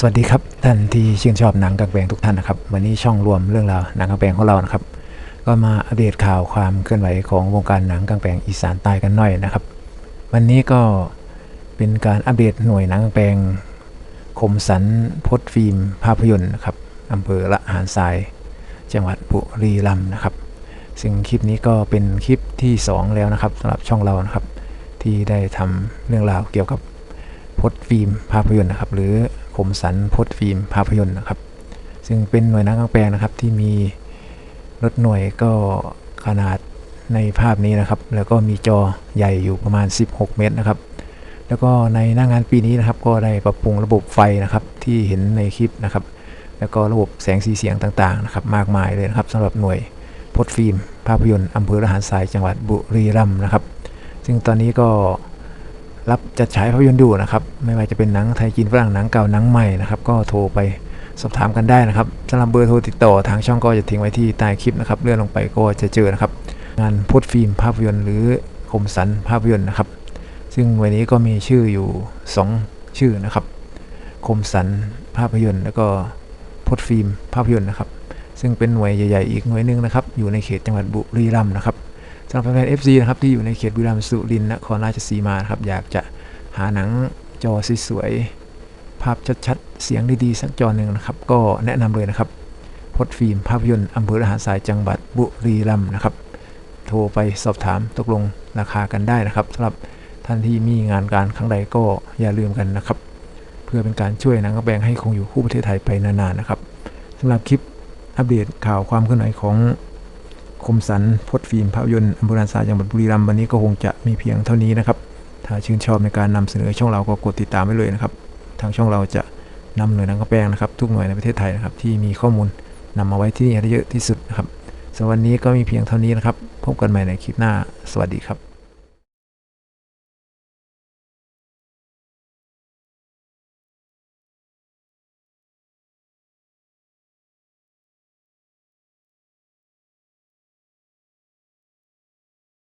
สวัสดีครับท่านที่ชื่นชอบหนังกางแปลงทุกท่านนะครับ วันนี้ช่องรวมเรื่องราวหนังกางแปลงของเรานะครับ ก็มาอัปเดตข่าวความเคลื่อนไหวของวงการหนังกางแปลงอีสานใต้กันหน่อยนะครับ วันนี้ก็เป็นการอัปเดตหน่วยหนังกางแปลงคมสันพดฟิล์มภาพยนตร์นะครับอำเภอละหารทราย จังหวัดบุรีรัมย์นะครับ ซึ่งคลิปนี้ก็เป็นคลิปที่ 2 แล้วนะครับสำหรับช่องเรานะครับ ที่ได้ทำเรื่องราวเกี่ยวกับพดฟิล์มภาพยนตร์นะครับ หรือคมสันพดฟิล์มภาพยนตร์นะครับ ซึ่งเป็นหน่วยนังกางแปลงนะครับ ที่มีรถหน่วยก็ขนาดในภาพนี้นะครับ แล้วก็มีจอใหญ่อยู่ประมาณ 16 เมตรนะครับ แล้วก็ในหน้างานปีนี้นะครับ ก็ได้ปรับปรุงระบบไฟนะครับ ที่เห็นในคลิปนะครับ แล้วก็ระบบแสงสีเสียงต่างๆนะครับ มากมายเลยนะครับสำหรับหน่วยพดฟิล์มภาพยนตร์อำเภอละหารทรายจังหวัดบุรีรัมย์นะครับ ซึ่งตอนนี้ก็รับจัดฉายภาพยนตร์อยู่นะครับ ไม่ว่าจะเป็นหนังไทยจีนฝรั่งหนังเก่าหนังใหม่นะครับ ก็โทรไปสอบถามกันได้นะครับสำหรับเบอร์โทรติดต่อทางช่องก็จะทิ้งไว้ที่ใต้คลิปนะครับเลื่อนลงไปก็จะเจอนะครับ งานพดฟิล์มภาพยนตร์หรือคมสันภาพยนตร์นะครับ ซึ่งวันนี้ก็มีชื่ออยู่ 2 ชื่อนะครับ คมสันภาพยนตร์ แล้วก็พดฟิล์มภาพยนตร์นะครับ ซึ่งเป็นหน่วยใหญ่ ๆ อีกหน่วยหนึงนะครับ อยู่ในเขตจังหวัดบุรีรัมย์นะครับ สำหรับแฟนๆ FC นะครับที่อยู่ในเขตบุรีรัมย์สุรินทร์นครราชสีมาครับอยากจะหาหนังจอสวยๆภาพชัดๆ เสียงดีๆ สักจอหนึ่งนะครับ ก็แนะนำเลยนะครับพดฟิล์มภาพยนตร์อำเภอละหารทรายจังหวัดบุรีรัมย์นะครับ โทรไปสอบถามตกลงราคากันได้นะครับสำหรับท่านที่มีงานการครั้งใดก็อย่าลืมกันนะครับ เพื่อเป็นการช่วยหนังกระแบงให้คงอยู่คู่ประเทศไทยไปนานๆนะครับสำหรับคลิปอัปเดตข่าวความเคลื่อนไหวของ คมสันพดฟิล์มภาพยนตร์อำเภอลานซาจังหวัดบุรีรัมย์วันนี้ก็คงจะมีเพียงเท่านี้นะครับ ถ้าชื่นชอบในการนำเสนอช่องเราก็กดติดตามไว้เลยนะครับ ทางช่องเราจะนำหน่วยนังกระแปลงนะครับ ทุกหน่วยในประเทศไทยนะครับ ที่มีข้อมูลนำมาไว้ที่นี่ให้ได้เยอะที่สุดนะครับสำหรับวันนี้ก็มีเพียงเท่านี้นะครับ พบกันใหม่ในคลิปหน้า สวัสดีครับ